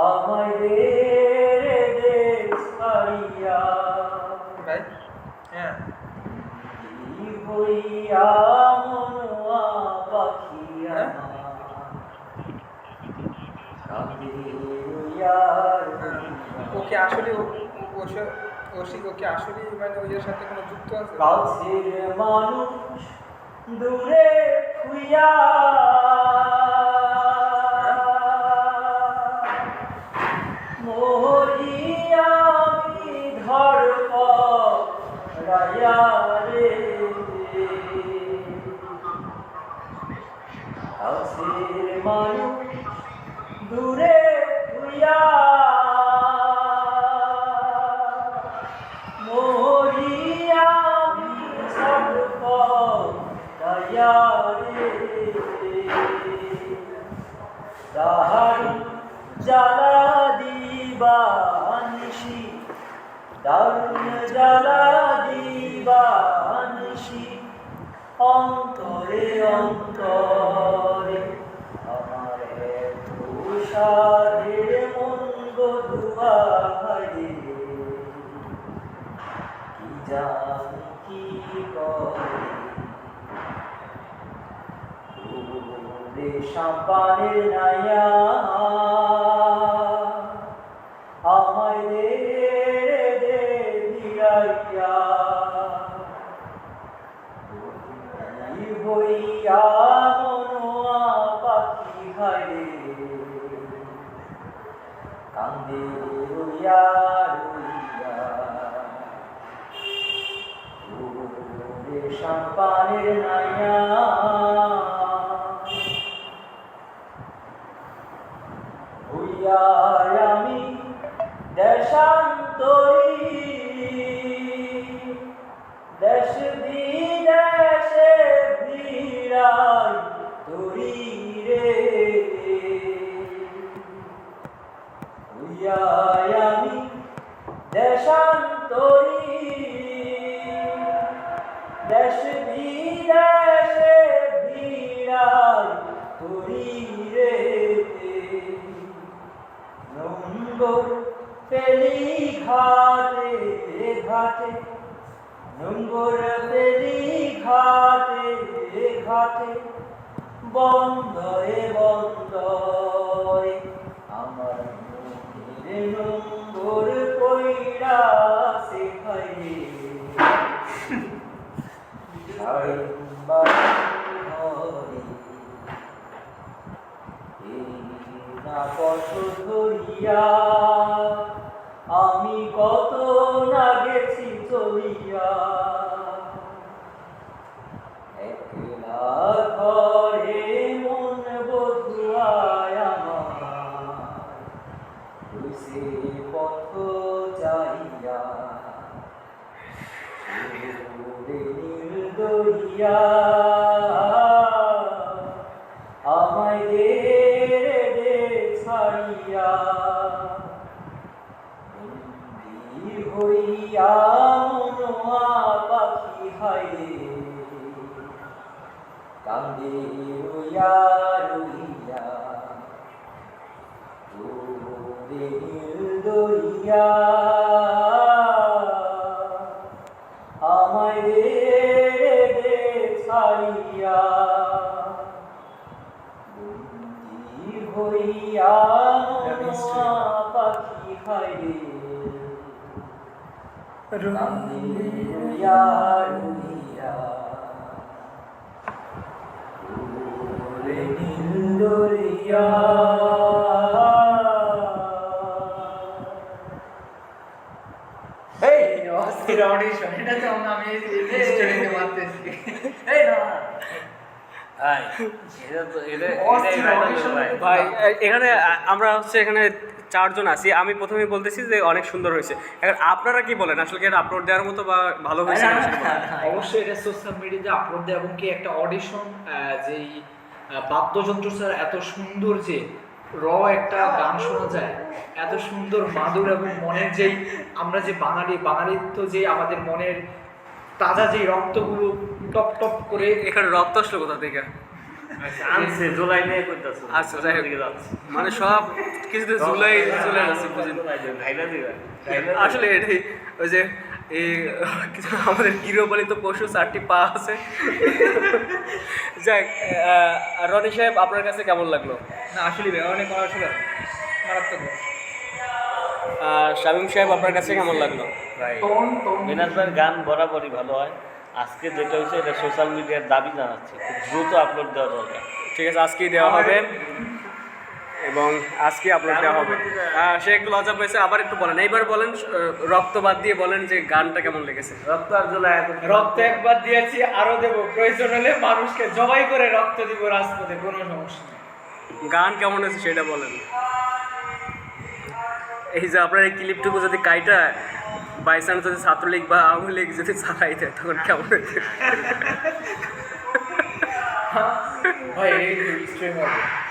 আমায় দে দে ছাড়িয়া ভাই হ্যাঁ। কি হইয়া মনুয়া পাখিয়া কাঁদে কি আসলে ও- ও- ও সে- ও সে- ও কি আসলে মানে ওই সাথে কোনো যুক্ত আছে? কাছের মানুষ দূরে দূরে খুইয়া মরিয়া সর্ব দয়ারে তাহার জ্বালা দিবা নিশি দারুণ জ্বালা দিবা নিশি অন্তরে অন্তরে আমার তুষারের মন্দ দুয়ারে কি জানি কি করে ওরে সাম্পানের নাইয়া আমায় দে দে কি হইয়া মনোয়া পাখি নাইয়া হইয়া আমি দেশান্তরী। দেশ বিদেশে ভিড়াই তরি রে। হইয়া আমি দেশান্তরী। দেশ বিদেশে পেলি ঘাটে ঘাটে। নম্বর পেলি ঘাটে ঘাটে। বন্দরে বন্দরে আমার মনের নম্বর কইরা শেখাই ঘরে পথ ধরিয়া, আমি কত না গেছি চলিয়া। একলা ঘরে মন বধুয়ায় আমার পথ সুরে দরিয়া হইয়া মনোয়া পাখি হায় কান্দে রইয়া রইয়া তোরে দরিয়া আমায় দে রে ছাড়িয়া হইয়া পাখি হায় রইয়া রইয়া ওরে নীল দরিয়া এই অস্থির অডিশন এটা তো আমি স্টোরিতে মারতেছি এই এখানে আমরা হচ্ছে এখানে চারজন আছি আমি প্রথমে বলতেছি যে অনেক সুন্দর হয়েছে। এখন আপনারা কি বলেন? আসলে কি এটা আপলোড দেওয়ার মতো বা ভালো হয়েছে কিনা সেটা বলেন। অবশ্যই এটা সোশ্যাল মিডিয়াতে আপলোড দেওয়া এবং কি একটা অডিশন যেই বাদ্যযন্ত্র স্যার এত সুন্দর যে র একটা গান শোনা যায় এত সুন্দর মাদুর এবং মনের যেই আমরা যে বাঙালি বাঙালিত্ব যে আমাদের মনের তাজা যে রক্তগুলো টপ টপ করে এখানে রক্ত আসলো কোথা থেকে? আনছে জুলাই নিয়ে করতেছে আচ্ছা, যাই যাচ্ছে। মানে সব কিছুতে জুলাই চলে যাচ্ছে বুঝেন আসলে এটাই ওই যে এই আমাদের গৃহপালিত পশু চারটি পা আছে। যাক রনি সাহেব আপনার কাছে কেমন লাগল? না আসলে অনেক আসলে মারাত্মক আর শামীম সাহেব আপনার কাছে কেমন লাগল? ভাই গান বরাবরই ভালো হয়। আজকে যেটা হয়েছে এটা সোশ্যাল মিডিয়ার দাবি জানাচ্ছে। খুব দ্রুত আপলোড দেওয়া দরকার। ঠিক আছে আজকেই দেওয়া হবে। এবং আজকে আপলোড দেওয়া হবে। সে একটু লজ্জা পেয়েছে আবার একটু বলেন। এইবার বলেন রক্ত বাদ দিয়ে বলেন যে গানটা কেমন লেগেছে। রক্ত আর এখন রক্ত একবার দিয়েছি আরও দেবো। প্রয়োজন হলে মানুষকে জবাই করে রক্ত দিব রাজপথে কোনো সমস্যা গান কেমন হয়েছে সেটা বলেন। এই যে আপনার এই ক্লিপটুকু যদি কাইটা বাই চান্স যদি ছাত্রলীগ বা আওয়ামী লীগ যদি চালাই দেয় তখন কেমন হয়েছে